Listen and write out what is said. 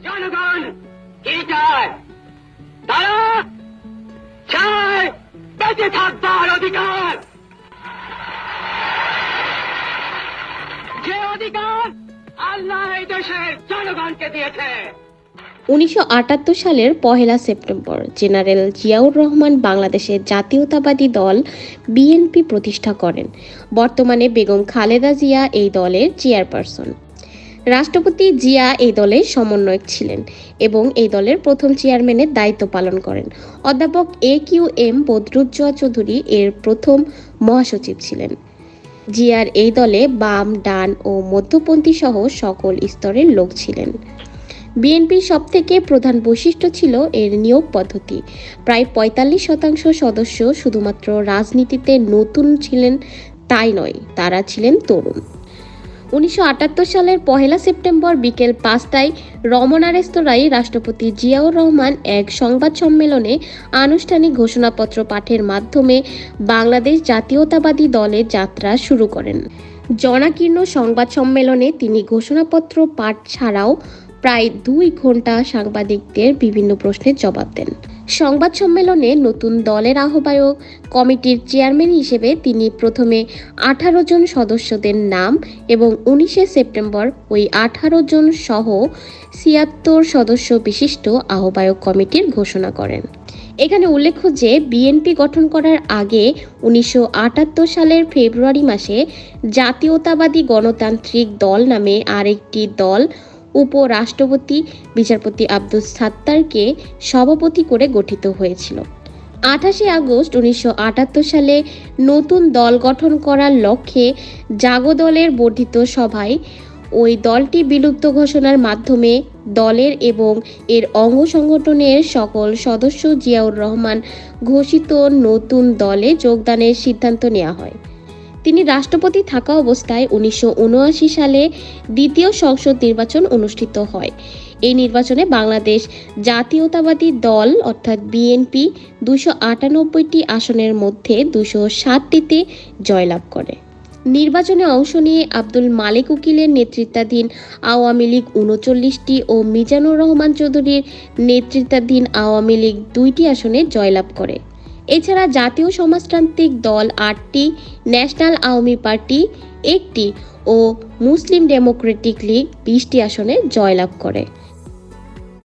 জনগণ, কি চায়? তারা চায়! বেঁচে থাকবার অধিকার! যে অধিকার আল্লাহ এই দেশের জনগণকে দিয়েছে। উনিশশো সালের পহেলা সেপ্টেম্বর, জেনারেল জিয়াউর রহমান বাংলাদেশের জাতীয়তাবাদী দল বিএনপি প্রতিষ্ঠা করেন। বর্তমানে বেগম খালেদা জিয়া এই দলের চেয়ারপারসন। রাষ্ট্রপতি জিয়া এই দলের সমন্বয়ক ছিলেন এবং এই দলের প্রথম চেয়ারম্যানের দায়িত্ব পালন করেন। অধ্যাপক A Q M Badruddoza Chowdhury এর প্রথম মহাসচিব ছিলেন। জিয়ার এই দলে বাম, ডান ও মধ্যপন্থী সহ সকল স্তরের লোক ছিলেন। বিএনপির সবথেকে প্রধান বৈশিষ্ট্য ছিল এর নিয়োগ পদ্ধতি। প্রায় পঁয়তাল্লিশ শতাংশ সদস্য শুধুমাত্র রাজনীতিতে নতুন ছিলেন, তাই নয়, তারা ছিলেন তরুণ। উনিশশো আটাত্তর সালের পহেলা সেপ্টেম্বর বিকেল পাঁচটায় রমনা রেস্তোরাঁয় রাষ্ট্রপতি জিয়াউর রহমান এক সংবাদ সম্মেলনে আনুষ্ঠানিক ঘোষণাপত্র পাঠের মাধ্যমে বাংলাদেশ জাতীয়তাবাদী দলের যাত্রা শুরু করেন। জনাকীর্ণ সংবাদ সম্মেলনে তিনি ঘোষণাপত্র পাঠ ছাড়াও প্রায় দুই ঘণ্টা সাংবাদিকদের বিভিন্ন প্রশ্নের জবাব দেন। সংবাদ সম্মেলনে নতুন দলের আহ্বায়ক কমিটির চেয়ারম্যান হিসেবে তিনি প্রথমে আঠারো জন সদস্যদের নাম এবং উনিশে সেপ্টেম্বর ওই আঠারো জন সহ ছিয়াত্তর সদস্য বিশিষ্ট আহ্বায়ক কমিটির ঘোষণা করেন। এখানে উল্লেখ্য যে, বিএনপি গঠন করার আগে উনিশশো আটাত্তর সালের ফেব্রুয়ারি মাসে জাতীয়তাবাদী গণতান্ত্রিক দল নামে আরেকটি দল উপরাষ্ট্রপতি বিচারপতি আব্দুল সাত্তারকে সভাপতি করে গঠিত হয়েছিল। আঠাশে আগস্ট উনিশশো আটাত্তর সালে নতুন দল গঠন করার লক্ষ্যে জাগো দলের বর্ধিত সভায় ওই দলটি বিলুপ্ত ঘোষণার মাধ্যমে দলের এবং এর অঙ্গ সংগঠনের সকল সদস্য জিয়াউর রহমান ঘোষিত নতুন দলে যোগদানের সিদ্ধান্ত নেওয়া হয়। তিনি রাষ্ট্রপতি থাকা অবস্থায় উনিশশো উনআশি সালে দ্বিতীয় সংসদ নির্বাচন অনুষ্ঠিত হয়। এই নির্বাচনে বাংলাদেশ জাতীয়তাবাদী দল অর্থাৎ বিএনপি দুশো আটানব্বইটি আসনের মধ্যে দুশো ষাটটিতে জয়লাভ করে। নির্বাচনে অংশ নিয়ে আব্দুল মালিক উকিলের নেতৃত্বাধীন আওয়ামী লীগ উনচল্লিশটি ও মিজানুর রহমান চৌধুরীর নেতৃত্বাধীন আওয়ামী লীগ দুইটি আসনে জয়লাভ করে। এছাড়া জাতীয় সমাজতান্ত্রিক দল আটটি, ন্যাশনাল আওয়ামী পার্টি একটি ও মুসলিম ডেমোক্রেটিক লীগ বিশটি আসনে জয়লাভ করে।